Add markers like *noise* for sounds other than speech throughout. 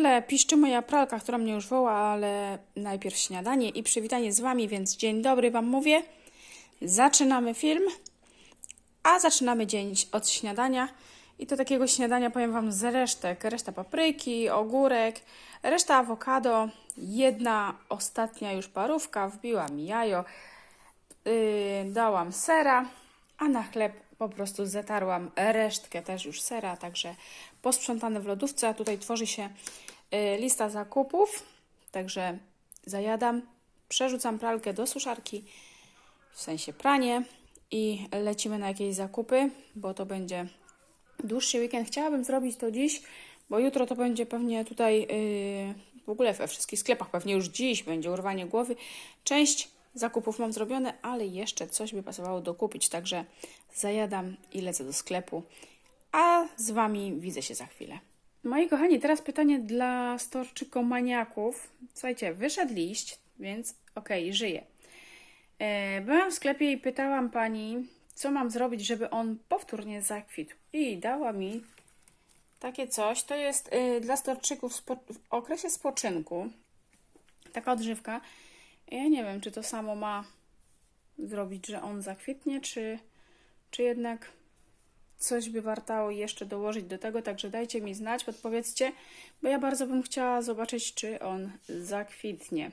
tle piszczy moja pralka, która mnie już woła, ale najpierw śniadanie i przywitanie z Wami, więc dzień dobry Wam mówię. Zaczynamy film, a zaczynamy dzień od śniadania. I to takiego śniadania powiem Wam z resztek. Reszta papryki, ogórek, reszta awokado, jedna ostatnia już parówka, wbiła mi jajo, yy, dałam sera, a na chleb po prostu zatarłam resztkę też już sera, także posprzątane w lodówce, a tutaj tworzy się lista zakupów, także zajadam, przerzucam pralkę do suszarki, w sensie pranie i lecimy na jakieś zakupy, bo to będzie dłuższy weekend. Chciałabym zrobić to dziś, bo jutro to będzie pewnie tutaj yy, w ogóle we wszystkich sklepach, pewnie już dziś będzie urwanie głowy. Część zakupów mam zrobione, ale jeszcze coś by pasowało dokupić, także zajadam i lecę do sklepu. A z Wami widzę się za chwilę. Moi kochani, teraz pytanie dla storczykomaniaków. Słuchajcie, wyszedł liść, więc okej, okay, żyje. E, Byłam w sklepie i pytałam pani, co mam zrobić, żeby on powtórnie zakwitł. I dała mi takie coś. To jest y, dla storczyków spo, w okresie spoczynku. Taka odżywka. Ja nie wiem, czy to samo ma zrobić, że on zakwitnie, czy, czy jednak coś by wartało jeszcze dołożyć do tego. Także dajcie mi znać, podpowiedzcie, bo ja bardzo bym chciała zobaczyć, czy on zakwitnie.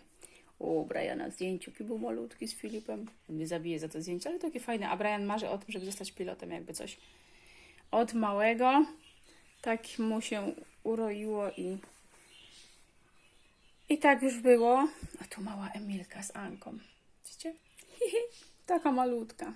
O, Brian na zdjęciu, jaki był malutki z Filipem. Mnie zabije za to zdjęcie, ale takie fajne. A Brian marzy o tym, żeby zostać pilotem, jakby coś. Od małego tak mu się uroiło i i tak już było. A tu mała Emilka z Anką. Widzicie? *laughs* Taka malutka.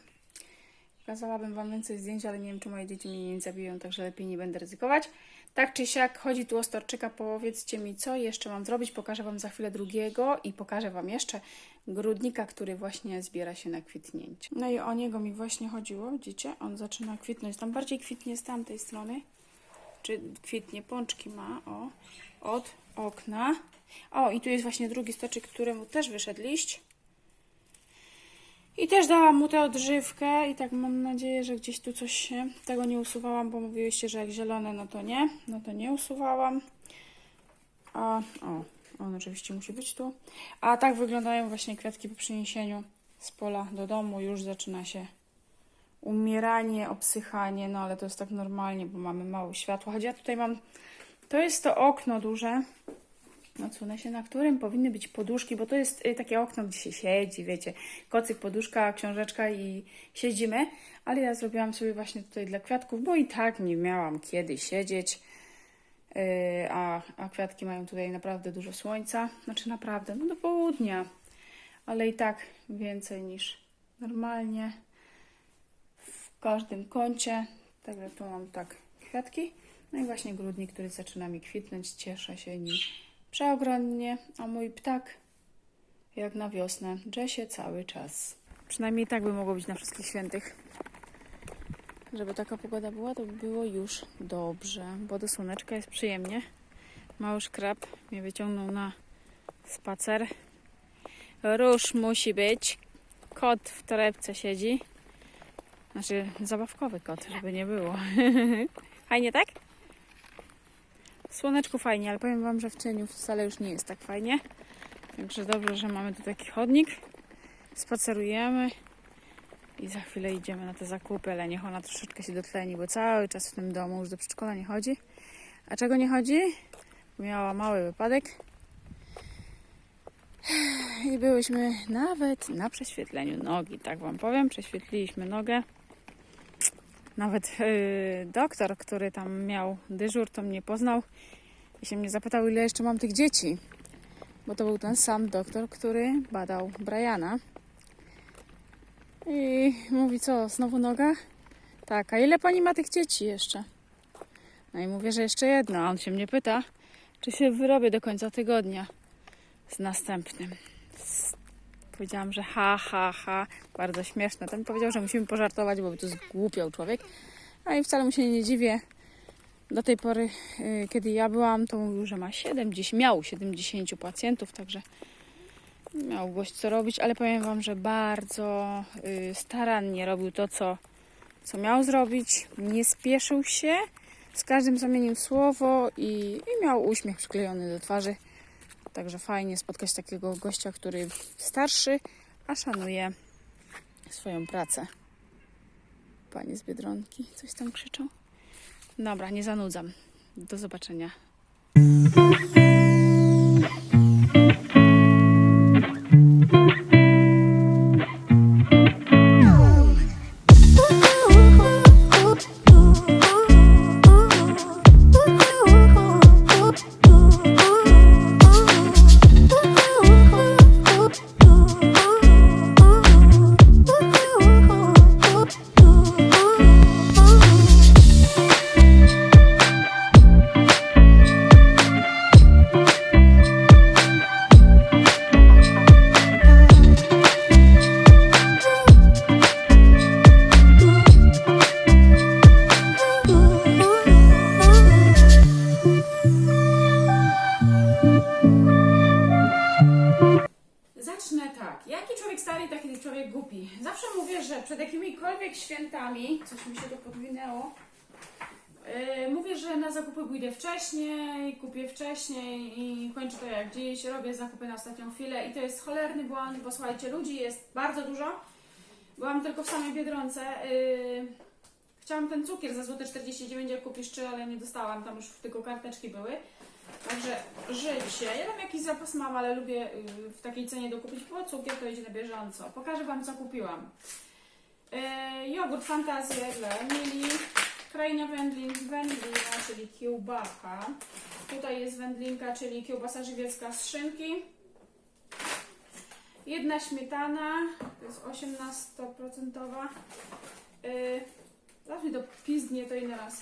Pokazałabym Wam więcej zdjęć, ale nie wiem, czy moje dzieci mnie nie zabiją, także lepiej nie będę ryzykować. Tak czy siak, chodzi tu o storczyka. Powiedzcie mi, co jeszcze mam zrobić. Pokażę Wam za chwilę drugiego i pokażę Wam jeszcze grudnika, który właśnie zbiera się na kwitnięcie. No i o niego mi właśnie chodziło, widzicie? On zaczyna kwitnąć. Tam bardziej kwitnie z tamtej strony. Czy kwitnie, pączki ma, o, od okna. O, i tu jest właśnie drugi stoczek, któremu też wyszedł liść. I też dałam mu tę odżywkę i tak mam nadzieję, że gdzieś tu coś się tego nie usuwałam, bo mówiłyście, że jak zielone, no to nie, no to nie usuwałam. A, o, on oczywiście musi być tu. A tak wyglądają właśnie kwiatki po przyniesieniu z pola do domu. Już zaczyna się umieranie, obsychanie, no ale to jest tak normalnie, bo mamy mało światła. Choć ja tutaj mam, to jest to okno duże, odsunę się, na którym powinny być poduszki, bo to jest y, takie okno, gdzie się siedzi, wiecie, kocyk, poduszka, książeczka i siedzimy, ale ja zrobiłam sobie właśnie tutaj dla kwiatków, bo i tak nie miałam kiedy siedzieć, yy, a, a kwiatki mają tutaj naprawdę dużo słońca, znaczy naprawdę, no do południa, ale i tak więcej niż normalnie. W każdym kącie, także tu mam tak kwiatki, no i właśnie grudnik, który zaczyna mi kwitnąć, cieszę się nim przeogromnie, a mój ptak jak na wiosnę drze się cały czas. Przynajmniej tak by mogło być na wszystkich świętych. Żeby taka pogoda była, to by było już dobrze, bo do słoneczka jest przyjemnie. Mały szkrab mnie wyciągnął na spacer. Róż musi być. Kot w torebce siedzi. Znaczy zabawkowy kot, żeby nie było. *laughs* Fajnie, tak? Słoneczku fajnie, ale powiem Wam, że w cieniu wcale już nie jest tak fajnie. Także dobrze, że mamy tu taki chodnik. Spacerujemy i za chwilę idziemy na te zakupy, ale niech ona troszeczkę się dotleni, bo cały czas w tym domu już do przedszkola nie chodzi. A czego nie chodzi? Miała mały wypadek. I byłyśmy nawet na prześwietleniu nogi, tak Wam powiem. Prześwietliliśmy nogę. Nawet yy, doktor, który tam miał dyżur, to mnie poznał i się mnie zapytał, ile jeszcze mam tych dzieci. Bo to był ten sam doktor, który badał Briana. I mówi, co, znowu noga? Tak, a ile pani ma tych dzieci jeszcze? No i mówię, że jeszcze jedno. A on się mnie pyta, czy się wyrobię do końca tygodnia z następnym. Powiedziałam, że ha, ha, ha, bardzo śmieszne. Ten powiedział, że musimy pożartować, bo tu zgłupiał człowiek. No i wcale mu się nie dziwię. Do tej pory, y, kiedy ja byłam, to mówił, że ma 70, miał 70 pacjentów, także miał gość co robić, ale powiem Wam, że bardzo y, starannie robił to, co, co miał zrobić. Nie spieszył się, Z każdym zamienił słowo i, i miał uśmiech przyklejony do twarzy. Także fajnie spotkać takiego gościa, który starszy, a szanuje swoją pracę. Panie z Biedronki coś tam krzyczą. Dobra, nie zanudzam. Do zobaczenia. Wcześniej, kupię wcześniej i kończę to jak dziś, robię zakupy na ostatnią chwilę i to jest cholerny błąd, bo słuchajcie, ludzi jest bardzo dużo. Byłam tylko w samej Biedronce. Yy, chciałam ten cukier za złote 49 jak kupisz czy, ale nie dostałam, tam już tylko karteczki były. Także życie. Ja tam jakiś zapas mam, ale lubię y, w takiej cenie dokupić, bo cukier to idzie na bieżąco. Pokażę Wam, co kupiłam. E, jogurt Fantazję dla Emilii. Kraina wędlin, wędlina, czyli kiełbaka. Tutaj jest wędlinka, czyli kiełbasa żywiecka z szynki. Jedna śmietana, to jest 18%. Yy, Zawsze to pizdnie, to inny raz.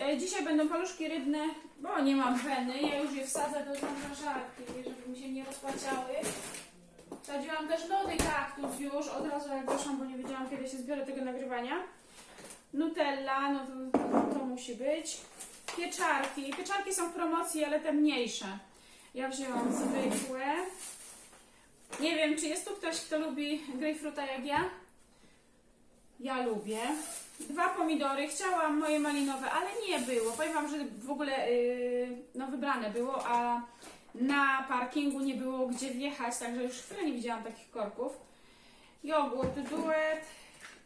E, Dzisiaj będą paluszki rybne, bo nie mam weny. Ja już je wsadzę do zamrażarki, żeby mi się nie rozpłaciały. Wsadziłam też lody kaktus już, od razu jak doszłam, bo nie wiedziałam kiedy się zbiorę tego nagrywania. Nutella, no to, to, to musi być. Pieczarki. Pieczarki są w promocji, ale te mniejsze. Ja wzięłam zwykłe. Nie wiem, czy jest tu ktoś, kto lubi grejpfruta jak ja? Ja lubię. Dwa pomidory. Chciałam moje malinowe, ale nie było. Powiem Wam, że w ogóle yy, no wybrane było, a na parkingu nie było gdzie wjechać, także już chwilę nie widziałam takich korków. Jogurt, duet,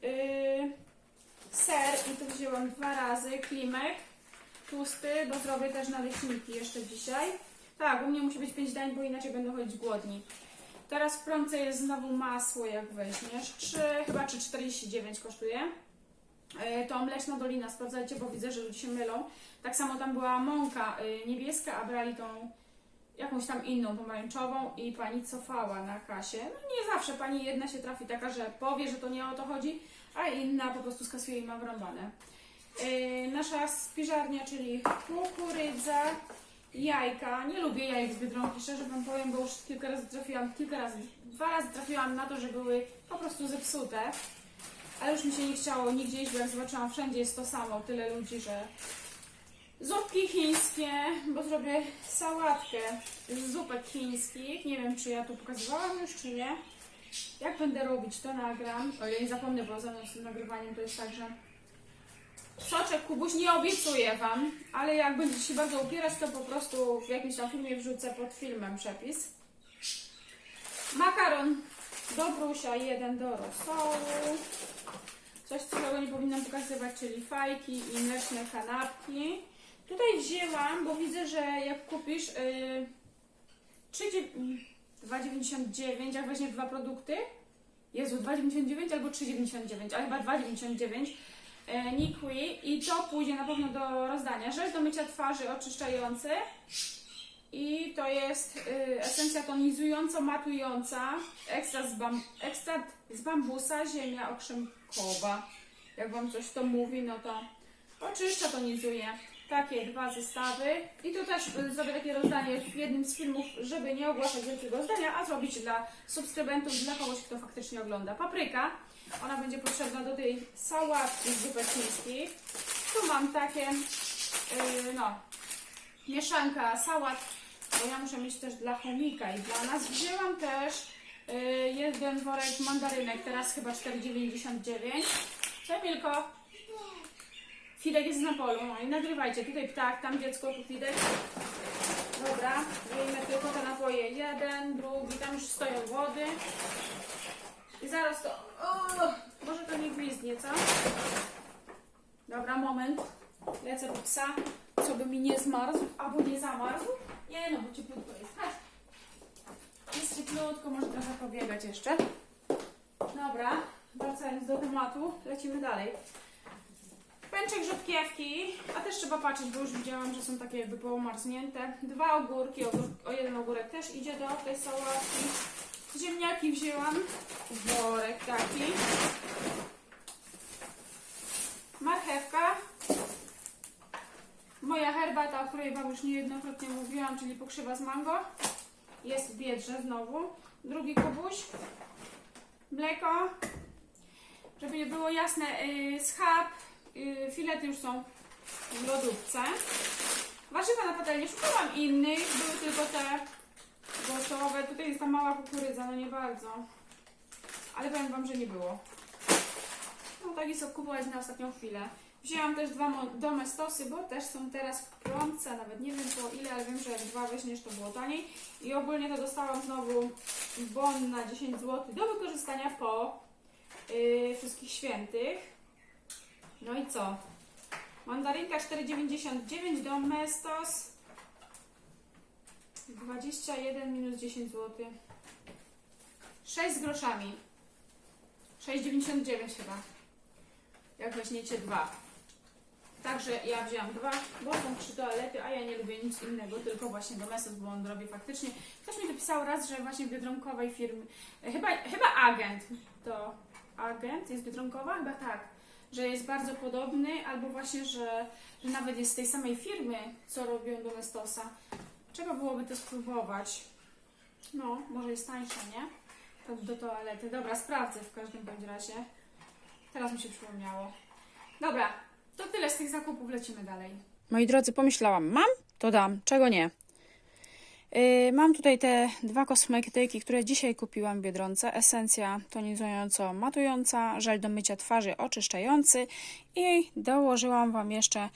yy, ser i to wzięłam dwa razy, klimek, tłusty, bo zrobię też naleśniki jeszcze dzisiaj. Tak, u mnie musi być 5 dań, bo inaczej będą chodzić głodni. Teraz w promce jest znowu masło, jak weźmiesz. 3, chyba 3,49 kosztuje. E, To mleczna dolina, sprawdzajcie, bo widzę, że ludzie się mylą. Tak samo tam była mąka y, niebieska, a brali tą jakąś tam inną, pomarańczową i pani cofała na kasie. No nie zawsze pani jedna się trafi taka, że powie, że to nie o to chodzi, a inna po prostu skasuje i ma wrąbane. Yy, nasza spiżarnia, czyli kukurydza, jajka. Nie lubię jajek z Biedronki, szczerze Wam powiem, bo już kilka razy trafiłam, kilka razy, dwa razy trafiłam na to, że były po prostu zepsute. Ale już mi się nie chciało nigdzie iść, bo jak zobaczyłam, wszędzie jest to samo, tyle ludzi, że Zupki chińskie, bo zrobię sałatkę z zupek chińskich. Nie wiem, czy ja tu pokazywałam już, czy nie. Jak będę robić, to nagram. O, ja nie zapomnę, bo za mną z tym nagrywaniem to jest tak, że soczek kubuś nie obiecuję Wam, ale jak będziecie się bardzo upierać, to po prostu w jakimś tam filmie wrzucę pod filmem przepis. Makaron do brusia, jeden do rosołu. Coś, czego nie powinnam pokazywać, czyli fajki i mleczne kanapki. Tutaj wzięłam, bo widzę, że jak kupisz yy, 3, 2,99, jak weźmiesz dwa produkty, Jezu, 2,99 albo 3,99, ale chyba 2,99 e, Nikwi i to pójdzie na pewno do rozdania. Żel do mycia twarzy oczyszczający i to jest y, esencja tonizująco-matująca, ekstrat z, bam, ekstrat z bambusa, ziemia okrzemkowa. Jak Wam coś to mówi, no to oczyszcza, tonizuje. Takie dwa zestawy. I tu też y, zrobię takie rozdanie w jednym z filmów, żeby nie ogłaszać wielkiego rozdania, a zrobić dla subskrybentów, dla kogoś, kto faktycznie ogląda. Papryka. Ona będzie potrzebna do tej sałatki z zupek chińskich. Tu mam takie, yy, no, mieszanka sałat, bo ja muszę mieć też dla chomika i dla nas. Wzięłam też y, jeden worek mandarynek, teraz chyba 4,99. Co Fidek jest na polu. No i nagrywajcie. Tutaj ptak, tam dziecko, tu Fidek. Dobra, wyjmę tylko te napoje. Jeden, drugi, tam już stoją wody. I zaraz to... O, może to nie gwizdnie, co? Dobra, moment. Lecę po psa, co by mi nie zmarzł, albo nie zamarzł. Nie no, bo cieplutko jest. Chodź. Jest cieplutko, może trochę pobiegać jeszcze. Dobra, wracając do tematu, lecimy dalej. Pęczek rzodkiewki, a też trzeba patrzeć, bo już widziałam, że są takie jakby połamarznięte. Dwa ogórki, ogór, o jeden ogórek też idzie do tej sałatki. Ziemniaki wzięłam, worek taki. Marchewka. Moja herbata, o której Wam już niejednokrotnie mówiłam, czyli pokrzywa z mango. Jest w biedrze znowu. Drugi kubuś. Mleko. Żeby nie było jasne, yy, schab. Yy, filety już są w lodówce. Warzywa na patelni. Szukałam innych. Były tylko te gotowe. Tutaj jest ta mała kukurydza, no nie bardzo. Ale powiem Wam, że nie było. No taki sok kupować na ostatnią chwilę. Wzięłam też dwa domestosy, bo też są teraz w promce, nawet nie wiem po ile, ale wiem, że jak dwa weźmiesz to było taniej. I ogólnie to dostałam znowu bon na 10 zł do wykorzystania po yy, wszystkich świętych. No i co? Mandarynka 4,99 domestos 21 minus 10 zł 6 z groszami 6,99 chyba jak weźmiecie dwa. Także ja wzięłam dwa, bo są trzy toalety, a ja nie lubię nic innego, tylko właśnie domestos, bo on robi faktycznie. Ktoś mi napisał raz, że właśnie w biedronkowej firmy, chyba, chyba agent, to agent jest biedronkowa? Chyba tak, że jest bardzo podobny, albo właśnie, że, że nawet jest z tej samej firmy, co robią domestosa. Trzeba byłoby to spróbować. No, może jest tańsza, nie? To do toalety. Dobra, sprawdzę w każdym bądź razie. Teraz mi się przypomniało. Dobra, to tyle z tych zakupów, lecimy dalej. Moi drodzy, pomyślałam, mam, to dam, czego nie. Yy, mam tutaj te dwa kosmetyki, które dzisiaj kupiłam w Biedronce. Esencja tonizująco-matująca, żel do mycia twarzy oczyszczający i dołożyłam Wam jeszcze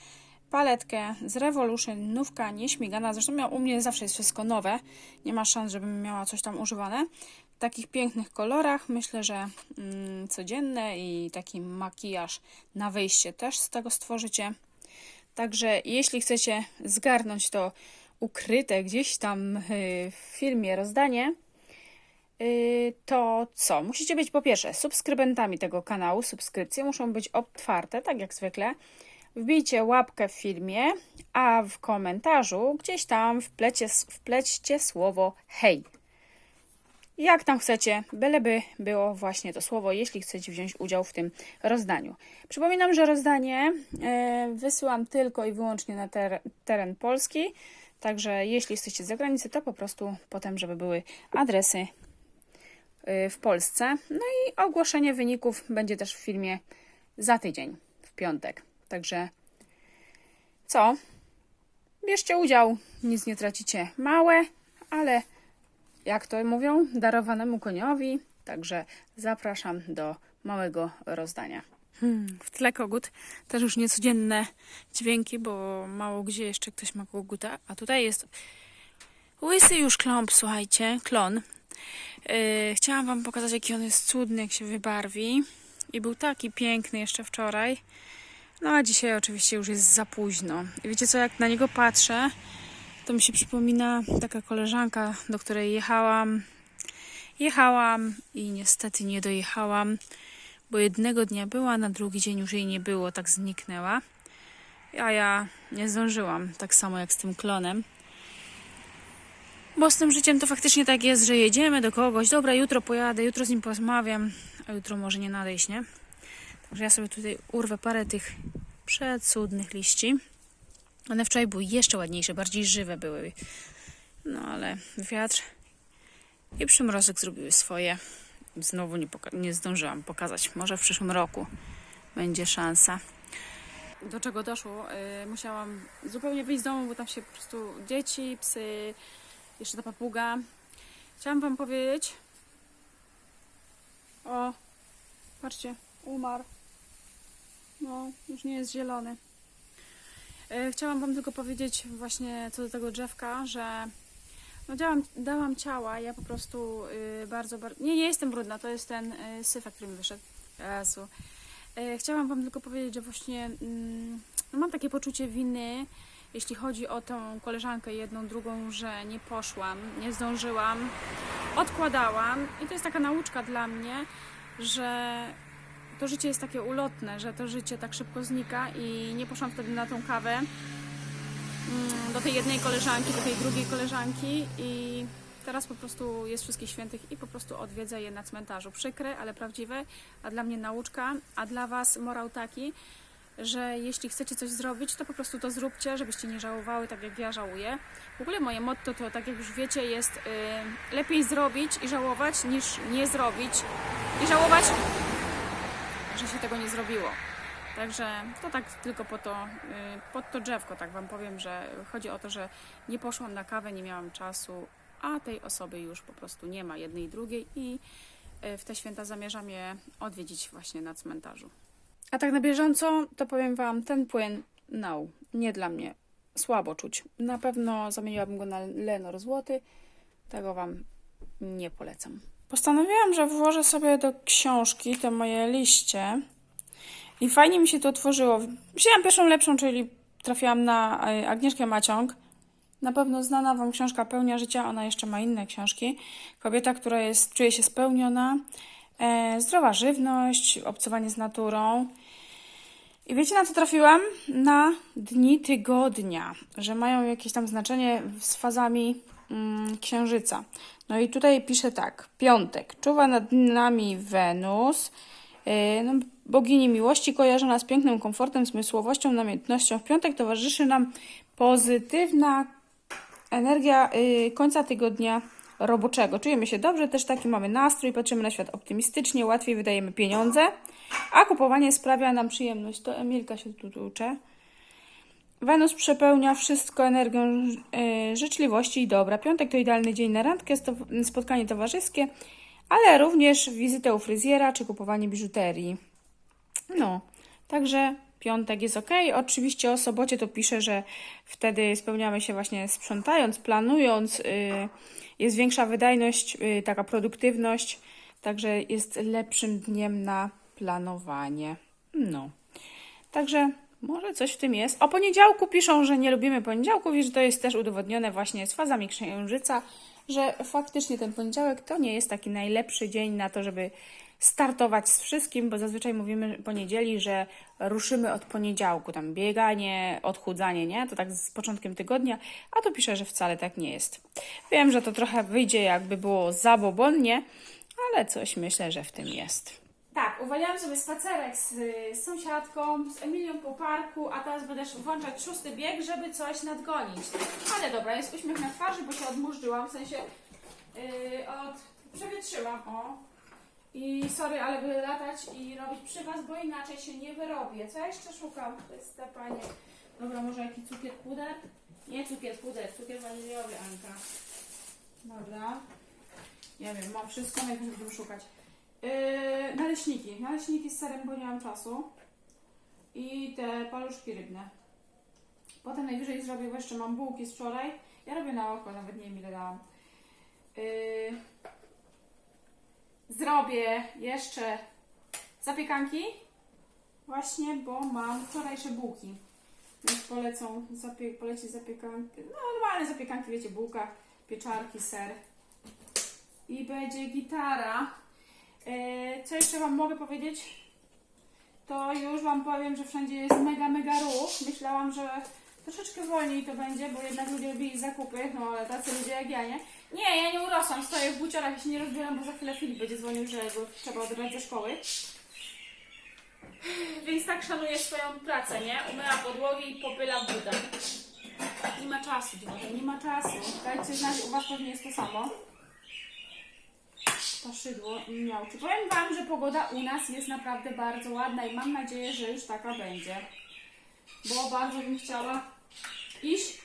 paletkę z Revolution, nówka nieśmigana. Zresztą miał, u mnie zawsze jest wszystko nowe, nie ma szans, żebym miała coś tam używane. W takich pięknych kolorach, myślę, że mm, codzienne i taki makijaż na wyjście też z tego stworzycie. Także jeśli chcecie zgarnąć to ukryte gdzieś tam y, w filmie rozdanie, y, to co? Musicie być po pierwsze subskrybentami tego kanału. Subskrypcje muszą być otwarte, tak jak zwykle. Wbijcie łapkę w filmie, a w komentarzu gdzieś tam wplecie, wplećcie słowo hej. Jak tam chcecie, byleby było właśnie to słowo, jeśli chcecie wziąć udział w tym rozdaniu. Przypominam, że rozdanie e, wysyłam tylko i wyłącznie na ter teren Polski, także jeśli jesteście z zagranicy, to po prostu potem, żeby były adresy e, w Polsce. No i ogłoszenie wyników będzie też w filmie za tydzień, w piątek. Także co? Bierzcie udział, nic nie tracicie. Małe, ale jak to mówią, darowanemu koniowi. Także zapraszam do małego rozdania. Hmm, w tle kogut też już niecodzienne dźwięki, bo mało gdzie jeszcze ktoś ma koguta. A tutaj jest łysy już kląb, słuchajcie, klon. Yy, chciałam Wam pokazać, jaki on jest cudny, jak się wybarwi. I był taki piękny jeszcze wczoraj. No a dzisiaj oczywiście już jest za późno. I wiecie co, jak na niego patrzę, to mi się przypomina taka koleżanka, do której jechałam. Jechałam i niestety nie dojechałam, bo jednego dnia była, na drugi dzień już jej nie było, tak zniknęła. A ja nie zdążyłam, tak samo jak z tym klonem. Bo z tym życiem to faktycznie tak jest, że jedziemy do kogoś, dobra, jutro pojadę, jutro z nim porozmawiam, a jutro może nie nadejść, nie? Także ja sobie tutaj urwę parę tych przecudnych liści. One wczoraj były jeszcze ładniejsze, bardziej żywe były. No ale wiatr i przymrozek zrobiły swoje. Znowu nie, nie zdążyłam pokazać. Może w przyszłym roku będzie szansa. Do czego doszło? Yy, musiałam zupełnie wyjść z domu, bo tam się po prostu dzieci, psy, jeszcze ta papuga. Chciałam Wam powiedzieć. O, patrzcie, umarł. No, już nie jest zielony. E, Chciałam Wam tylko powiedzieć właśnie co do tego drzewka, że no dałam, dałam ciała, ja po prostu y, bardzo, bardzo... Nie, nie jestem brudna, to jest ten y, syfek, który mi wyszedł. Jezu. E, Chciałam Wam tylko powiedzieć, że właśnie mm, no mam takie poczucie winy, jeśli chodzi o tą koleżankę jedną, drugą, że nie poszłam, nie zdążyłam, odkładałam i to jest taka nauczka dla mnie, że to życie jest takie ulotne, że to życie tak szybko znika i nie poszłam wtedy na tą kawę do tej jednej koleżanki, do tej drugiej koleżanki i teraz po prostu jest wszystkich świętych i po prostu odwiedzę je na cmentarzu. Przykre, ale prawdziwe, a dla mnie nauczka, a dla Was morał taki, że jeśli chcecie coś zrobić, to po prostu to zróbcie, żebyście nie żałowały tak jak ja żałuję. W ogóle moje motto to, tak jak już wiecie, jest y, lepiej zrobić i żałować niż nie zrobić i żałować, że się tego nie zrobiło. Także to tak tylko po to, y, pod to drzewko, tak Wam powiem, że chodzi o to, że nie poszłam na kawę, nie miałam czasu, a tej osoby już po prostu nie ma, jednej i drugiej i y, w te święta zamierzam je odwiedzić właśnie na cmentarzu. A tak na bieżąco, to powiem Wam, ten płyn, no, nie dla mnie. Słabo czuć. Na pewno zamieniłabym go na Lenor Złoty. Tego Wam nie polecam. Postanowiłam, że włożę sobie do książki te moje liście. I fajnie mi się to otworzyło. Wzięłam pierwszą lepszą, czyli trafiłam na e, Agnieszkę Maciąg. Na pewno znana Wam książka Pełnia Życia. Ona jeszcze ma inne książki. Kobieta, która jest, czuje się spełniona. E, zdrowa żywność, obcowanie z naturą. I wiecie na co trafiłam? Na dni tygodnia, że mają jakieś tam znaczenie z fazami mm, księżyca. No i tutaj pisze tak. Piątek. Czuwa nad nami Wenus. Yy, no, bogini miłości kojarzona z pięknym komfortem, zmysłowością, namiętnością. W piątek towarzyszy nam pozytywna energia yy, końca tygodnia roboczego. Czujemy się dobrze, też taki mamy nastrój, patrzymy na świat optymistycznie, łatwiej wydajemy pieniądze, a kupowanie sprawia nam przyjemność. To Emilka się tu uczy. Wenus przepełnia wszystko energią y, życzliwości i dobra. Piątek to idealny dzień na randkę, spotkanie towarzyskie, ale również wizytę u fryzjera czy kupowanie biżuterii. No, także piątek jest ok. Oczywiście o sobocie to pisze, że wtedy spełniamy się właśnie sprzątając, planując, y, jest większa wydajność, y, taka produktywność, także jest lepszym dniem na planowanie. No, także może coś w tym jest. O poniedziałku piszą, że nie lubimy poniedziałków i że to jest też udowodnione właśnie z fazami księżyca, że faktycznie ten poniedziałek to nie jest taki najlepszy dzień na to, żeby startować z wszystkim, bo zazwyczaj mówimy poniedzieli, że ruszymy od poniedziałku, tam bieganie, odchudzanie, nie? To tak z początkiem tygodnia, a tu pisze, że wcale tak nie jest. Wiem, że to trochę wyjdzie jakby było zabobonnie, ale coś myślę, że w tym jest. Tak, uwaliłam sobie spacerek z, z sąsiadką, z Emilią po parku, a teraz będę włączać szósty bieg, żeby coś nadgonić. Ale dobra, jest uśmiech na twarzy, bo się odmurzyłam, w sensie yy, od... przewietrzyłam, o. I sorry, ale by latać i robić przy Was, bo inaczej się nie wyrobię. Co ja jeszcze szukam? To jest te panie. Dobra, może jakiś cukier puder? Nie cukier puder, cukier waniliowy, Anka. Dobra. Nie wiem, mam wszystko, najpierw będziemy szukać. Yy, naleśniki. Naleśniki z serem, bo nie mam czasu. I te paluszki rybne. Potem najwyżej zrobię, bo jeszcze mam bułki z wczoraj. Ja robię na oko, nawet nie wiem ile dałam. Yy, zrobię jeszcze zapiekanki. Właśnie, bo mam wczorajsze bułki. Więc polecą, zapie, poleci zapiekanki. No normalne zapiekanki, wiecie, bułka, pieczarki, ser. I będzie gitara. Yy, Co jeszcze Wam mogę powiedzieć? To już Wam powiem, że wszędzie jest mega, mega ruch. Myślałam, że troszeczkę wolniej to będzie, bo jednak ludzie robili zakupy, no ale tacy ludzie jak ja, nie? Nie, ja nie urosłam, stoję w buciorach i się nie rozbieram, bo za chwilę Filip będzie dzwonił, że go trzeba odebrać ze szkoły. Więc tak szanuję swoją pracę, nie? Umyła podłogi i popyla w butach. Nie ma czasu, nie ma czasu. Dajcie znać, u Was pewnie jest to samo to szydło miał. Czy powiem Wam, że pogoda u nas jest naprawdę bardzo ładna i mam nadzieję, że już taka będzie. Bo bardzo bym chciała iść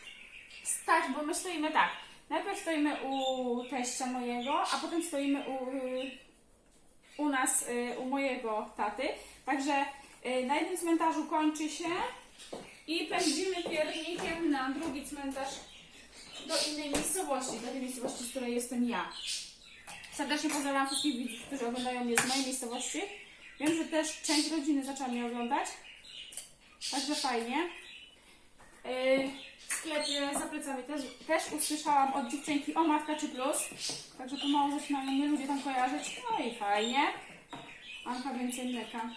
stać, bo my stoimy tak. Najpierw stoimy u teścia mojego, a potem stoimy u, u nas, y, u mojego taty. Także y, na jednym cmentarzu kończy się I pędzimy piernikiem na drugi cmentarz do innej miejscowości, do tej miejscowości, z której jestem ja. Serdecznie pozdrawiam wszystkich widzów, którzy oglądają mnie z mojej miejscowości. Wiem, że też część rodziny zaczęła mnie oglądać. Także fajnie. Yy, W sklepie za plecami też, też usłyszałam od dziewczynki o Matka czy Plus. Także pomału zaczynają mnie ludzie tam kojarzyć. No i fajnie. Anka więcej mleka.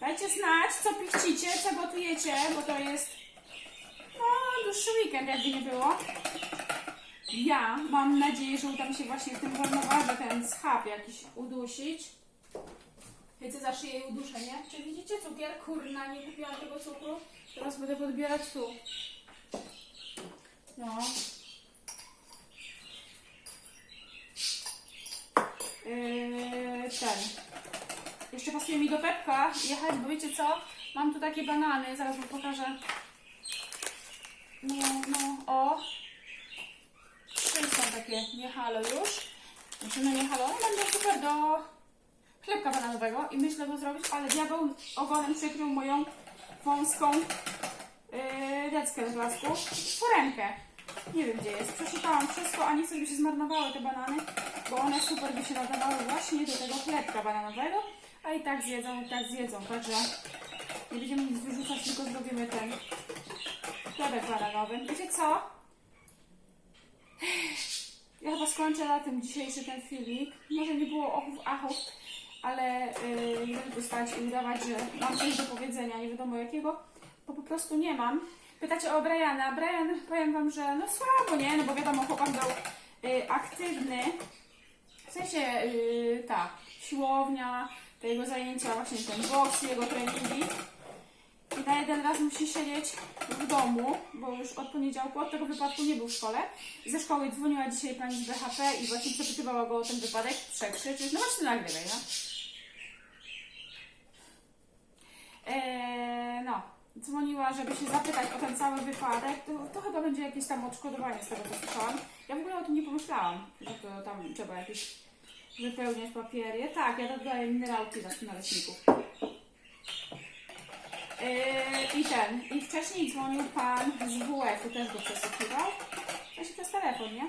Dajcie znać, co pichcicie, co gotujecie, bo to jest no, dłuższy weekend, jakby nie było. Ja mam nadzieję, że uda mi się właśnie w tym wolnowarze ten schab jakiś udusić. Wiecie, za szyję i uduszę, nie? Czy widzicie cukier? Kurna, nie kupiłam tego cukru. Teraz będę podbierać tu. No. Yy, ten. Jeszcze pasuje mi do pepka jechać, bo wiecie co? Mam tu takie banany, zaraz wam pokażę. No, no, o. Trzy są takie niehalo już. Musimy niehalo. One będą super do chlebka bananowego i myślę go zrobić, ale diabeł ogonem przykrył moją wąską yy, deckę z blasku. Foremkę. Nie wiem gdzie jest. Przeszukałam wszystko, a nie chcę, żeby się zmarnowały te banany, bo one super by się nadawały właśnie do tego chlebka bananowego, a i tak zjedzą, i tak zjedzą, także nie będziemy nic wyrzucać, tylko zrobimy ten chlebek bananowy. Wiecie co? Ja chyba skończę na tym dzisiejszy ten filmik. Może nie było ochów, achów, ale yy, nie będę stać i udawać, że mam coś do powiedzenia, nie wiadomo jakiego, bo po prostu nie mam. Pytacie o Briana. Brian, powiem Wam, że no słabo, nie? No bo wiadomo, chłopak był yy, aktywny. W sensie, yy, tak, siłownia, te jego zajęcia, właśnie ten boks, jego treningi. I na jeden raz musi siedzieć w domu, bo już od poniedziałku, od tego wypadku nie był w szkole. Ze szkoły dzwoniła dzisiaj pani z BHP i właśnie przepytywała go o ten wypadek, przekrzyczyć. No właśnie nagrywaj, no. Eee, no, dzwoniła, żeby się zapytać o ten cały wypadek. To, to chyba będzie jakieś tam odszkodowanie z tego, co słyszałam. Ja w ogóle o tym nie pomyślałam, że to tam trzeba jakieś wypełniać papiery. Tak, ja dodaję minerałki na naleśników. Yy, I ten, i wcześniej dzwonił pan z WF-u, też go przesłuchiwał. Właśnie przez telefon, nie?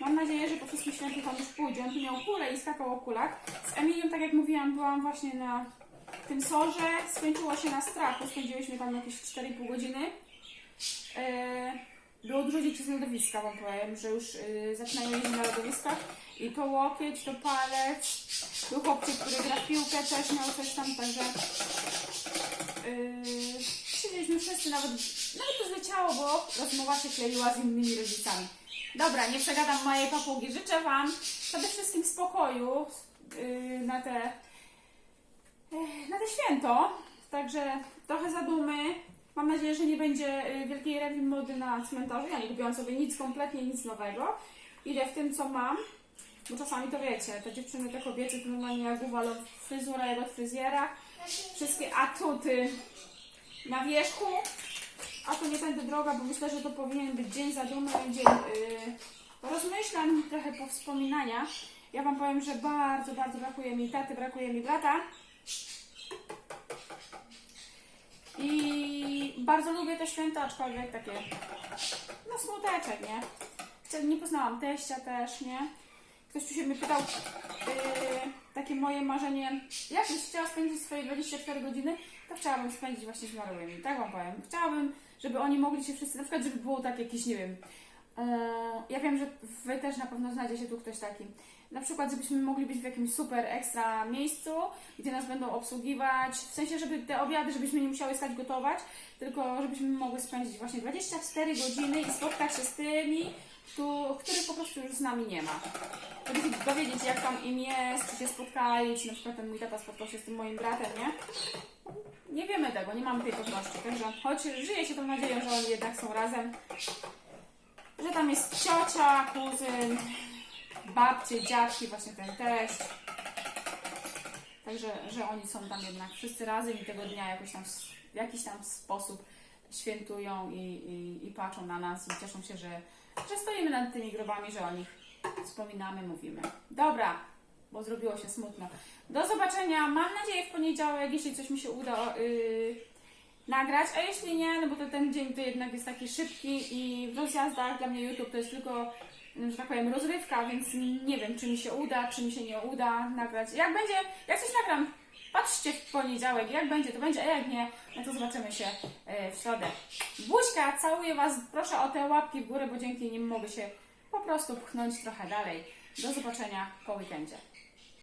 Mam nadzieję, że po wszystkim świętych on już pójdzie. On tu miał kulę i skakał o kulach. Z Emilią, tak jak mówiłam, byłam właśnie na tym sorze. Skończyło się na strachu. Spędziłyśmy tam jakieś 4,5 godziny. Yy, było dużo dzieci z lodowiska, wam powiem, że już yy, zaczynają jeździć na lodowiskach. I to łokieć, to palec. Był chłopczyk, który gra w piłkę, też miał coś tam, także Yy, siedzieliśmy wszyscy, nawet, nawet to zleciało, bo rozmowa się kleiła z innymi rodzicami. Dobra, nie przegadam mojej papugi. Życzę Wam przede wszystkim spokoju yy, na te, yy, na te święto. Także trochę zadumy. Mam nadzieję, że nie będzie yy, wielkiej rewi mody na cmentarzu. Ja nie kupiłam sobie nic, kompletnie nic nowego. Idę w tym, co mam. Bo czasami to wiecie, te dziewczyny, te kobiety to normalnie jak uwalą fryzura jak od fryzjera. Wszystkie atuty na wierzchu. A to nie tędy droga, bo myślę, że to powinien być dzień zadumy, dzień yy, rozmyślań, trochę powspominania. Ja Wam powiem, że bardzo, bardzo brakuje mi taty, brakuje mi brata. I bardzo lubię te święta, aczkolwiek takie, no smuteczek, nie? Nie poznałam teścia też, nie? Ktoś tu się mnie pytał, yy, takie moje marzenie, jak byś chciała spędzić swoje 24 godziny, to chciałabym spędzić właśnie z zmarłymi, tak Wam powiem. Chciałabym, żeby oni mogli się wszyscy, na przykład, żeby było tak jakieś, nie wiem, yy, ja wiem, że Wy też na pewno znajdzie się tu ktoś taki. Na przykład, żebyśmy mogli być w jakimś super ekstra miejscu, gdzie nas będą obsługiwać, w sensie, żeby te obiady, żebyśmy nie musiały stać gotować, tylko żebyśmy mogły spędzić właśnie 24 godziny i spotkać się z tymi, tu, których po prostu już z nami nie ma. Żeby się dowiedzieć, jak tam im jest, czy się spotkali, czy na przykład ten mój tata spotkał się z tym moim bratem, nie? Nie wiemy tego, nie mamy tej pewności, także choć żyje się tą nadzieją, że oni jednak są razem, że tam jest ciocia, kuzyn, babcie, dziadki, właśnie ten teść. Także, że oni są tam jednak wszyscy razem i tego dnia jakoś tam, w jakiś tam sposób świętują i, i, i patrzą na nas i cieszą się, że, że stoimy nad tymi grobami, że o nich wspominamy, mówimy. Dobra, bo zrobiło się smutno. Do zobaczenia, mam nadzieję w poniedziałek, jeśli coś mi się uda yy, nagrać, a jeśli nie, no bo to ten dzień to jednak jest taki szybki i w rozjazdach dla mnie YouTube to jest tylko, że tak powiem, rozrywka, więc nie wiem, czy mi się uda, czy mi się nie uda nagrać. Jak będzie, jak coś nagram, patrzcie w poniedziałek, jak będzie, to będzie, a jak nie, no to zobaczymy się e, w środę. Buźka, całuję Was, proszę o te łapki w górę, bo dzięki nim mogę się po prostu pchnąć trochę dalej. Do zobaczenia po weekendzie.